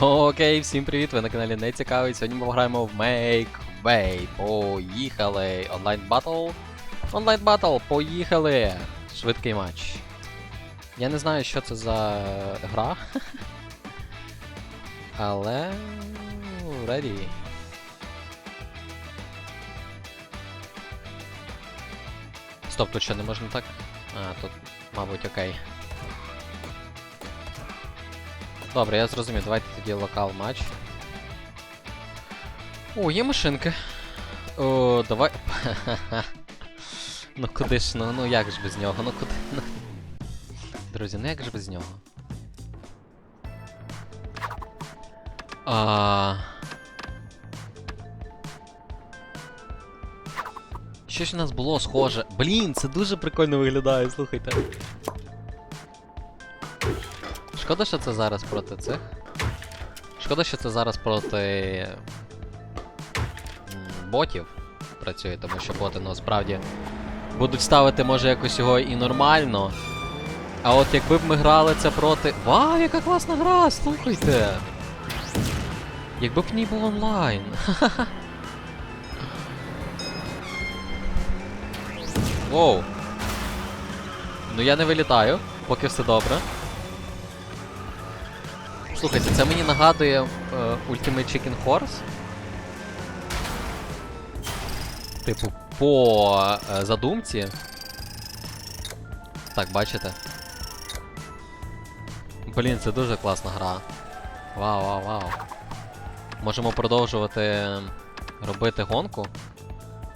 Окей, всім привіт! Ви на каналі не цікавий. Сьогодні ми граємо в Make Way. Поїхали! Онлайн батл. Онлайн батл, поїхали! Швидкий матч. Я не знаю, що це за гра. Але. Ready. Стоп, тут що не можна так? А, тут, мабуть, окей. Добре, я зрозумів, давайте тоді локал матч. О, є машинки. О, давай. ну куди ж, ну, ну як ж без нього? Ну куди? Ну... Друзі, ну як ж без нього? А... Щось у нас було схоже. Блін, це дуже прикольно виглядає, слухайте. Шкода, що це зараз проти цих. Шкода, що це зараз проти ботів працює, тому що боти ну, будуть ставити, може, якось його і нормально. А от якби б ми грали це проти. Вау, яка класна гра! Слухайте! Якби б в ній був онлайн. Воу. Ну я не вилітаю, поки все добре. Слухайте, це мені нагадує е, Ultimate Chicken Horse. Типу, по е, задумці. Так, бачите? Блін, це дуже класна гра. Вау, вау, вау. Можемо продовжувати робити гонку.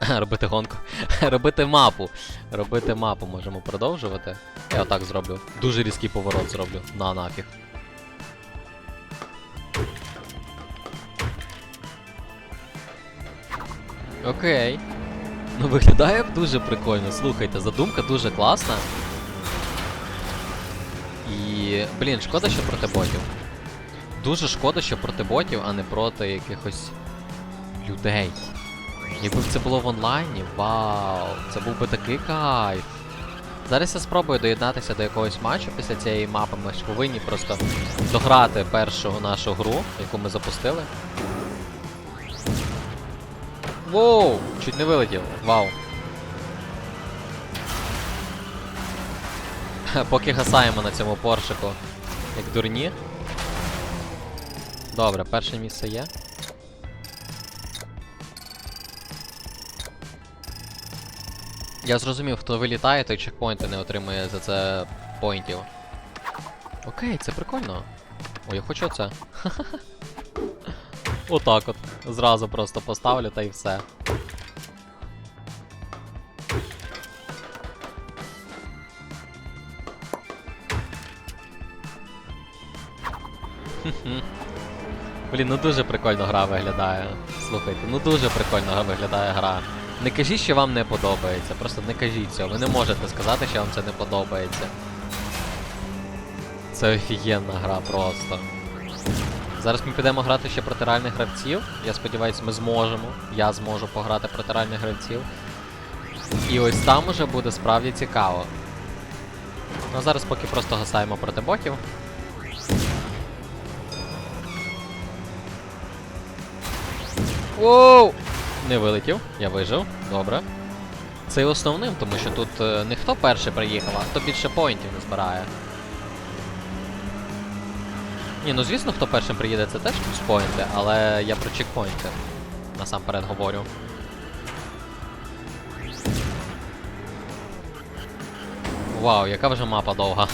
робити гонку. робити мапу. Робити мапу можемо продовжувати. Я отак зроблю. Дуже різкий поворот зроблю. На нафіг. Окей. Ну виглядає дуже прикольно. Слухайте, задумка дуже класна. І. Блін, шкода, що проти ботів. Дуже шкода, що проти ботів, а не проти якихось людей. Якби це було в онлайні, вау, це був би такий кайф. Зараз я спробую доєднатися до якогось матчу після цієї мапи. Ми ж повинні просто дограти першу нашу гру, яку ми запустили. Воу! Чуть не вилетів. Вау. Поки гасаємо на цьому поршику, як дурні. Добре, перше місце є. Я зрозумів, хто вилітає, той чекпоінти не отримує за це поінтів. Окей, це прикольно. О, я хочу це. Отак от. Зразу просто поставлю та й все. Блін, ну дуже прикольно гра виглядає. Слухайте, ну дуже прикольно виглядає гра. Не кажіть, що вам не подобається. Просто не кажіть цього. Ви не можете сказати, що вам це не подобається. Це офігенна гра просто. Зараз ми підемо грати ще проти реальних гравців. Я сподіваюся, ми зможемо. Я зможу пограти проти реальних гравців. І ось там уже буде справді цікаво. Ну а зараз поки просто гасаємо проти ботів. Воу! Не вилетів, я вижив, добре. Це і основним, тому що тут е, не хто перший приїхав, а хто більше поінтів не збирає. Ні, ну звісно, хто першим приїде, це теж плюс поінти, але я про чекпоінти насамперед говорю. Вау, яка вже мапа довга.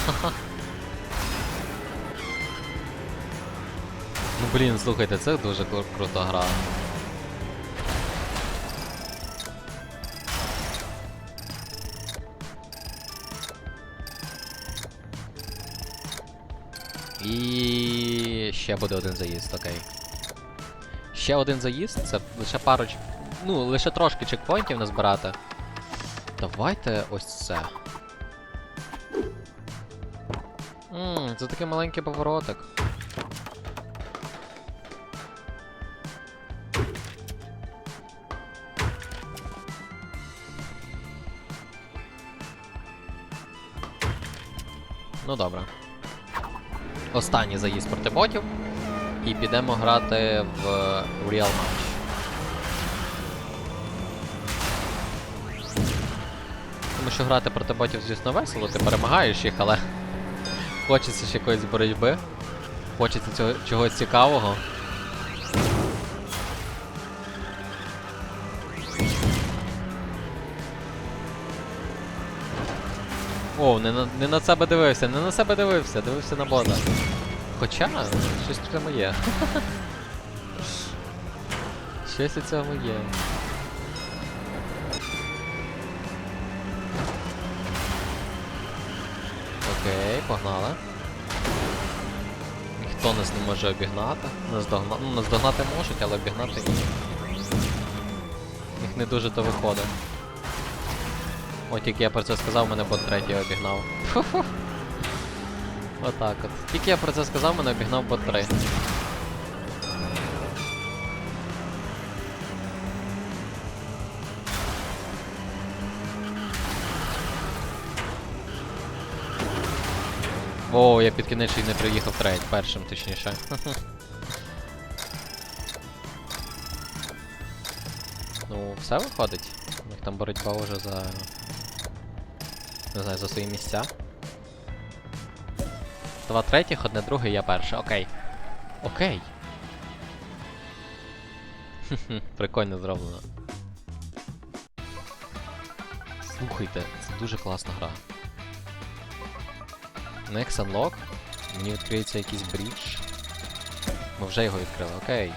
ну блін, слухайте, це дуже кру- крута гра. І ще буде один заїзд, окей. Ще один заїзд, це лише пару. Ну, лише трошки чекпоінтів назбирати. Давайте ось це. Ммм, це такий маленький поворотик. Ну добре. Останній заїзд проти ботів. і підемо грати в Real Match. Тому що грати проти ботів, звісно, весело, ти перемагаєш їх, але хочеться ще якоїсь боротьби. Хочеться цього, чогось цікавого. О, не на, не на себе дивився, не на себе дивився, дивився на бота. Хоча, щось в цьому є. Щось у цьому є. Окей, погнали. Ніхто нас не може обігнати. Наздогна... Ну, наздогнати можуть, але обігнати ні. Їх не дуже то виходить. От тільки я про це сказав, мене бот третій обігнав. Фу-фу. Отак от. Тільки я про це сказав, мене обігнав бот 3. О, я під кінець не приїхав трейд, першим точніше. ну, все виходить. У них там боротьба вже за. Не знаю, за свої місця. Два третіх, одне друге, я перше. Окей. Окей. Прикольно зроблено. Слухайте, це дуже класна гра. Next Unlock. Мені відкриється якийсь брідж. Ми вже його відкрили, окей.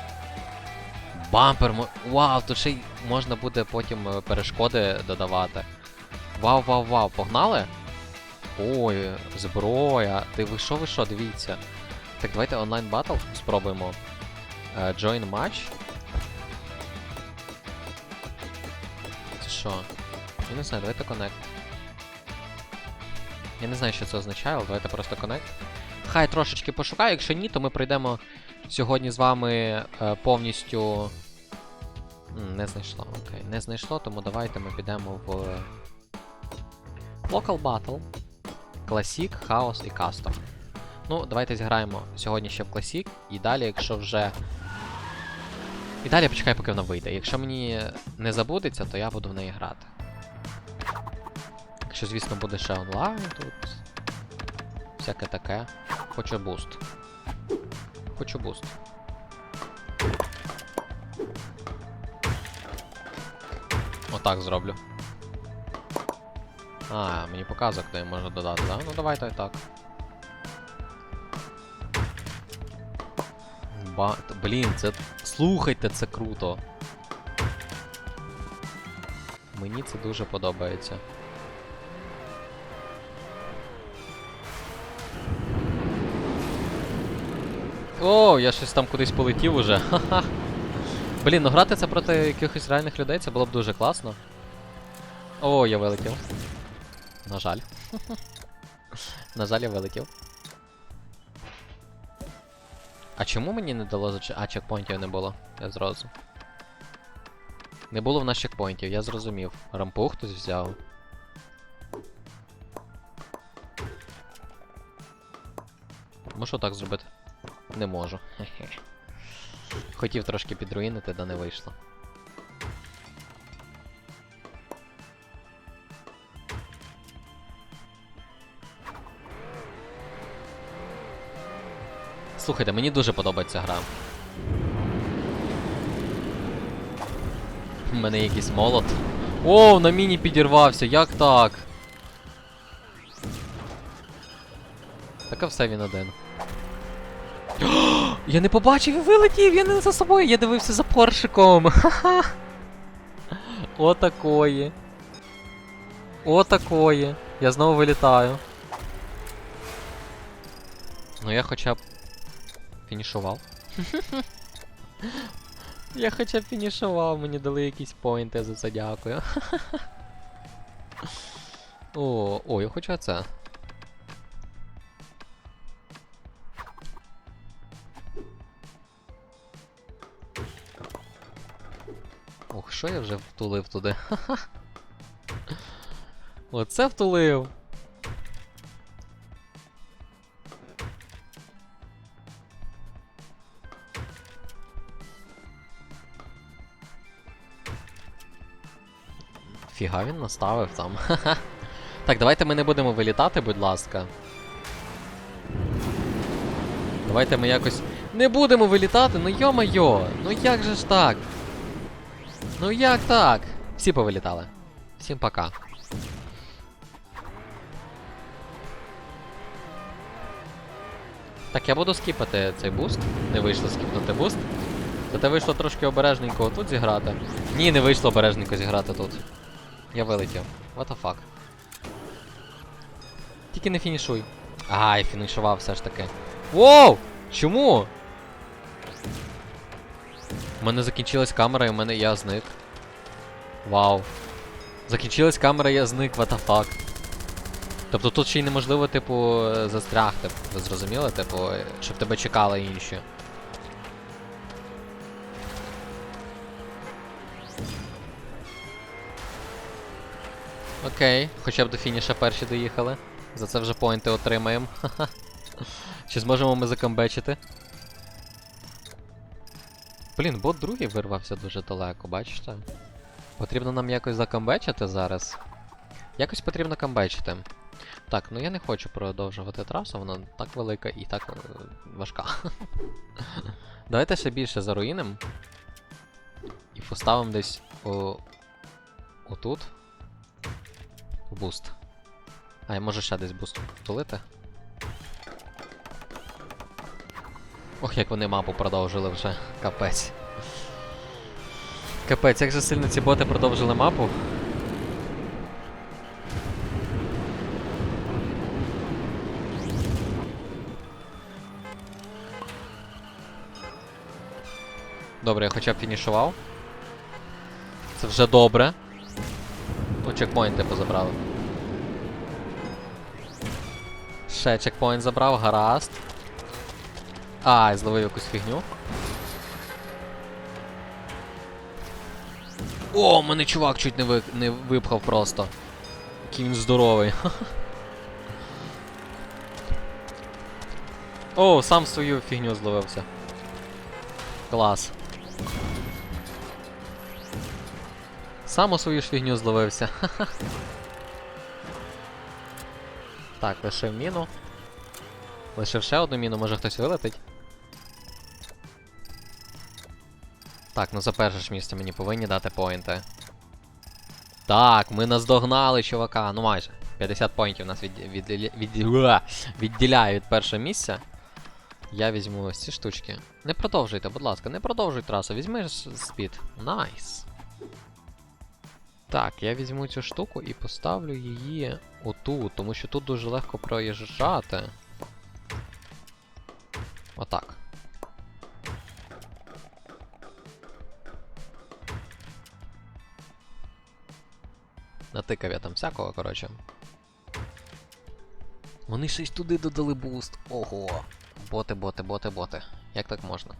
Бампер! Вау, тут ще й можна буде потім е, перешкоди додавати. Вау, вау, вау, погнали? Ой, зброя. Ти ви що, ви що, дивіться. Так, давайте онлайн батл спробуємо. Е, Join match. Це що? Я не знаю, давайте connect. Я не знаю, що це означає, але давайте просто connect. Хай трошечки пошукаю, якщо ні, то ми пройдемо сьогодні з вами е, повністю. Не знайшло, окей. Не знайшло, тому давайте ми підемо в Local Battle, Classic, Chaos і Custom. Ну, давайте зіграємо сьогодні ще в Classic, і далі, якщо вже. І далі я почекаю, поки вона вийде. Якщо мені не забудеться, то я буду в неї грати. Якщо, звісно, буде ще онлайн тут. Всяке таке. Хочу буст. Хочу буст. Отак зроблю. А, мені показок де можна додати, да? Ну давайте так. Ба... Блін, це. Слухайте, це круто. Мені це дуже подобається. О, я щось там кудись полетів уже. Ха-ха. Блін, ну грати це проти якихось реальних людей, це було б дуже класно. О, я вилетів. На жаль. На жаль, я вилетів. А чому мені не дало зач... А, чекпоінтів не було, я зразу. Не було в нас чекпоінтів, я зрозумів. Рампу хтось взяв. Можу так зробити? Не можу. Хотів трошки підруїнити, да не вийшло. Слухайте, мені дуже подобається гра. У мене якийсь молот. О, на міні підірвався, як так? Так а все він один. Я не побачив і вилетів, я не за собою, я дивився за поршиком. Ха-ха. Отакої. Отакої. Я знову вилітаю. Ну я хоча б фінішував. я хоча б фінішував, мені дали якісь поінти, за це дякую. О, о, я хочу це. Ох, що я вже втулив туди? Оце втулив. Ніфіга він наставив там. Так, давайте ми не будемо вилітати, будь ласка. Давайте ми якось. Не будемо вилітати, ну йо-майо! Ну як же ж так? Ну як так? Всі повилітали. Всім пока. Так, я буду скіпати цей буст. Не вийшло скіпнути буст. Зате вийшло трошки обережненько тут зіграти. Ні, не вийшло обережненько зіграти тут. Я вилетів. What the fuck. Тільки не фінішуй. Ай, фінішував все ж таки. Воу! Чому? У мене закінчилась камера і в мене я зник. Вау. Закінчилась камера, я зник, what the fuck. Тобто тут ще й неможливо, типу, застрягти. Ви зрозуміли? Типу, щоб тебе чекали інші. Окей, хоча б до фініша перші доїхали. За це вже поінти отримаємо. Чи зможемо ми закамбечити? Блін, бот другий вирвався дуже далеко, бачите? Потрібно нам якось закамбечити зараз. Якось потрібно камбечити. Так, ну я не хочу продовжувати трасу, вона так велика і так е, важка. Давайте ще більше заруїним. І поставимо десь о... отут. Буст. А, я можу ще десь буст тулити. Ох, як вони мапу продовжили вже. Капець. Капець, як же сильно ці боти продовжили мапу. Добре, я хоча б фінішував. Це вже добре. Ну, чекпоінти позабрали. Ще чекпоінт забрав, гаразд. Ай, зловив якусь фігню. О, мене чувак чуть не, ви... не випхав просто. Який він здоровий. О, сам свою фігню зловився. Клас. Сам свою ж фігню зловився. так, лишив міну. Лишив ще одну міну, може хтось вилетить. Так, ну за перше ж місце мені повинні дати поінти. Так, ми наздогнали чувака. Ну майже. 50 поінтів нас від, від, від, від, відділяє від першого місця. Я візьму ось ці штучки. Не продовжуйте, будь ласка, не продовжуй трасу, візьми спід. Найс. Так, я візьму цю штуку і поставлю її отут, тому що тут дуже легко проїжджати. Отак. Натикав я там всякого, коротше. Вони й туди додали буст. Ого. Боти, боти, боти, боти. Як так можна?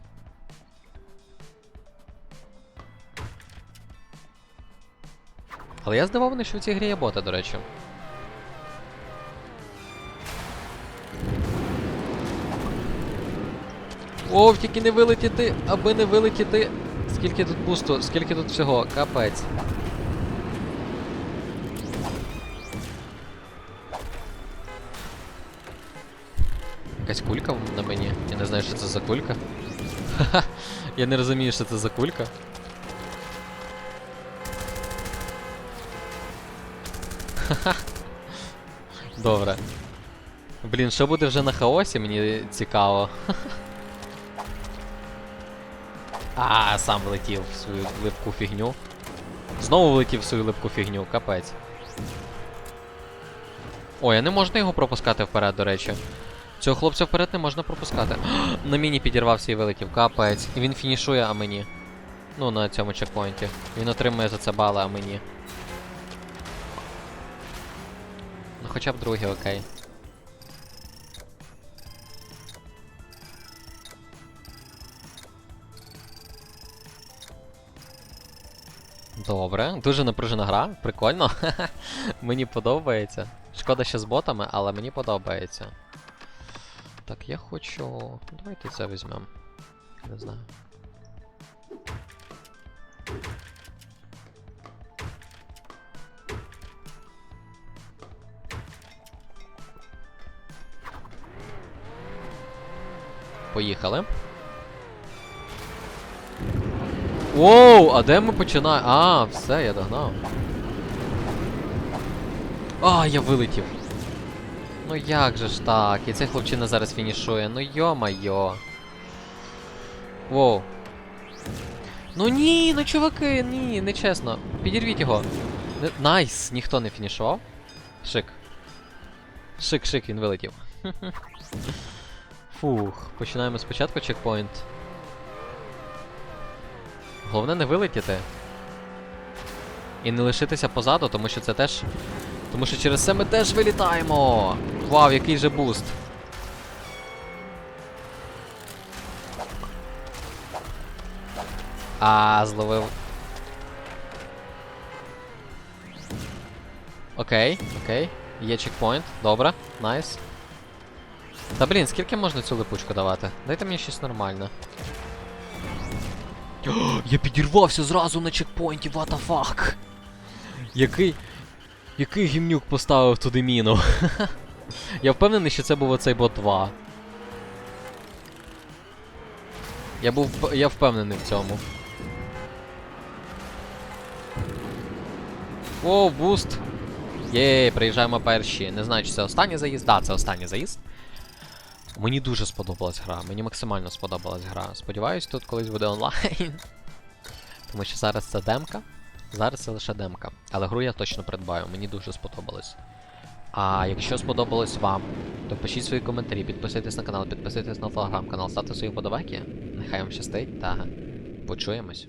Але я здивований, що в цій грі є боти, до речі. О, тільки не вилетіти, аби не вилетіти. Скільки тут бусту, скільки тут всього, капець. Якась кулька на мені. Я не знаю, що це за кулька. Ха-ха. Я не розумію, що це за кулька. Добре. Блін, що буде вже на хаосі, мені цікаво. А, сам влетів в свою липку фігню. Знову влетів в свою липку фігню, капець. Ой, а не можна його пропускати вперед, до речі. Цього хлопця вперед не можна пропускати. на міні підірвався і вилетів, капець. І він фінішує, а мені. Ну, на цьому чекпоінті. Він отримує за це бали, а мені. Ну хоча б другий, окей. Добре, дуже напружена гра, прикольно. мені подобається. Шкода ще з ботами, але мені подобається. Так, я хочу. Давайте це візьмемо. Не знаю. Поїхали. Воу, а де ми починаємо? А, все, я догнав. А, я вилетів. Ну як же ж так? І цей хлопчина зараз фінішує. Ну йо-майо. Воу. Ну ні, ну чуваки, ні, не чесно. Підірвіть його. Не- Найс, ніхто не фінішував. Шик. Шик, шик, він вилетів. Фух, починаємо спочатку чекпоінт. Головне не вилетіти. І не лишитися позаду, тому що це теж. Тому що через це ми теж вилітаємо! Вау, який же буст! А, зловив. Окей, окей. Є чекпоінт. Добре, найс. Та блін, скільки можна цю липучку давати? Дайте мені щось нормальне. О, я підірвався зразу на чекпоінті, what the fuck? Який. Який гімнюк поставив туди міну? я впевнений, що це був оцей бот 2. Я був. Я впевнений в цьому. Воу, буст! Єй, приїжджаємо перші. Не знаю, чи це останній заїзд. Да, це останній заїзд. Мені дуже сподобалась гра, мені максимально сподобалась гра. Сподіваюсь, тут колись буде онлайн. Тому що зараз це демка. Зараз це лише демка. Але гру я точно придбаю, мені дуже сподобалось. А якщо сподобалось вам, то пишіть свої коментарі, підписуйтесь на канал, підписуйтесь на телеграм-канал, ставте свої подобайки. Нехай вам щастить та почуємось.